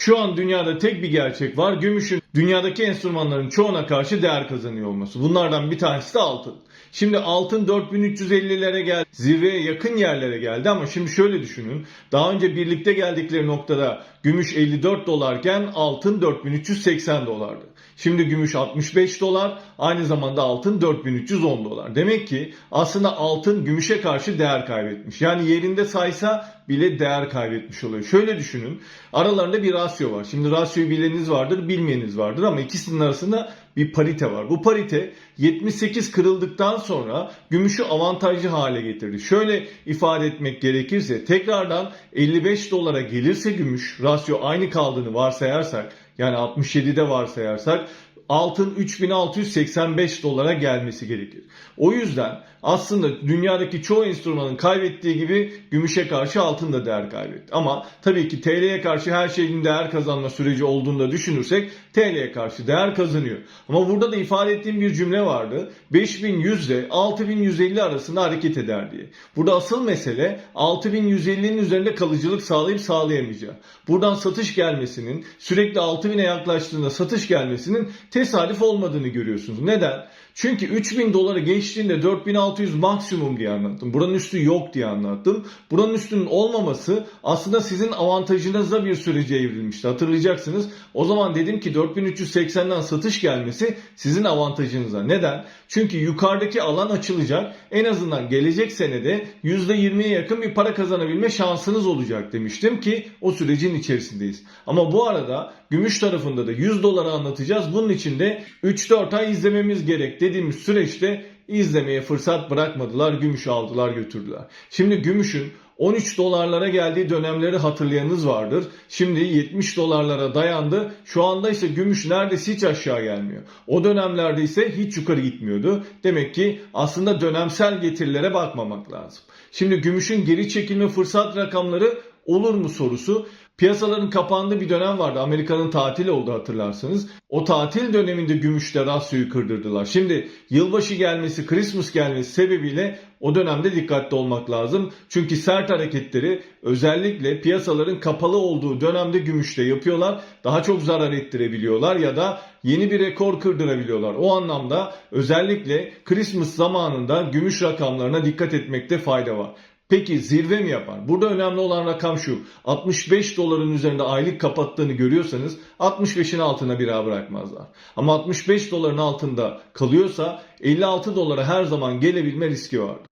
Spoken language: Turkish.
Şu an dünyada tek bir gerçek var. Gümüşün dünyadaki enstrümanların çoğuna karşı değer kazanıyor olması. Bunlardan bir tanesi de altın. Şimdi altın 4350'lere geldi. Zirveye yakın yerlere geldi ama şimdi şöyle düşünün. Daha önce birlikte geldikleri noktada gümüş 54 dolarken altın 4380 dolardı. Şimdi gümüş 65 dolar, aynı zamanda altın 4310 dolar. Demek ki aslında altın gümüşe karşı değer kaybetmiş. Yani yerinde saysa bile değer kaybetmiş oluyor. Şöyle düşünün. Aralarında bir rasyo var. Şimdi rasyoyu bileniniz vardır, bilmeyeniniz vardır ama ikisinin arasında bir parite var. Bu parite 78 kırıldıktan sonra gümüşü avantajlı hale getirdi. Şöyle ifade etmek gerekirse tekrardan 55 dolara gelirse gümüş rasyo aynı kaldığını varsayarsak yani 67'de varsayarsak altın 3685 dolara gelmesi gerekir. O yüzden aslında dünyadaki çoğu enstrümanın kaybettiği gibi gümüşe karşı altın da değer kaybetti. Ama tabii ki TL'ye karşı her şeyin değer kazanma süreci olduğunu da düşünürsek TL'ye karşı değer kazanıyor. Ama burada da ifade ettiğim bir cümle vardı. 5100 ile 6150 arasında hareket eder diye. Burada asıl mesele 6150'nin üzerinde kalıcılık sağlayıp sağlayamayacağı. Buradan satış gelmesinin sürekli 6000'e yaklaştığında satış gelmesinin tesadüf olmadığını görüyorsunuz. Neden? Çünkü 3000 doları geçtiğinde 4600 maksimum diye anlattım. Buranın üstü yok diye anlattım. Buranın üstünün olmaması aslında sizin avantajınıza bir sürece evrilmişti. Hatırlayacaksınız. O zaman dedim ki 4380'den satış gelmesi sizin avantajınıza. Neden? Çünkü yukarıdaki alan açılacak. En azından gelecek senede %20'ye yakın bir para kazanabilme şansınız olacak demiştim ki o sürecin içerisindeyiz. Ama bu arada gümüş tarafında da 100 dolara anlatacağız. Bunun için de 3-4 ay izlememiz gerek dediğimiz süreçte izlemeye fırsat bırakmadılar. Gümüş aldılar götürdüler. Şimdi gümüşün 13 dolarlara geldiği dönemleri hatırlayanınız vardır. Şimdi 70 dolarlara dayandı. Şu anda ise gümüş neredeyse hiç aşağı gelmiyor. O dönemlerde ise hiç yukarı gitmiyordu. Demek ki aslında dönemsel getirilere bakmamak lazım. Şimdi gümüşün geri çekilme fırsat rakamları olur mu sorusu. Piyasaların kapandığı bir dönem vardı. Amerika'nın tatili oldu hatırlarsanız. O tatil döneminde gümüşte rasyoyu kırdırdılar. Şimdi yılbaşı gelmesi, Christmas gelmesi sebebiyle o dönemde dikkatli olmak lazım. Çünkü sert hareketleri özellikle piyasaların kapalı olduğu dönemde gümüşte yapıyorlar. Daha çok zarar ettirebiliyorlar ya da yeni bir rekor kırdırabiliyorlar. O anlamda özellikle Christmas zamanında gümüş rakamlarına dikkat etmekte fayda var. Peki zirve mi yapar? Burada önemli olan rakam şu. 65 doların üzerinde aylık kapattığını görüyorsanız 65'in altına bir daha bırakmazlar. Ama 65 doların altında kalıyorsa 56 dolara her zaman gelebilme riski vardır.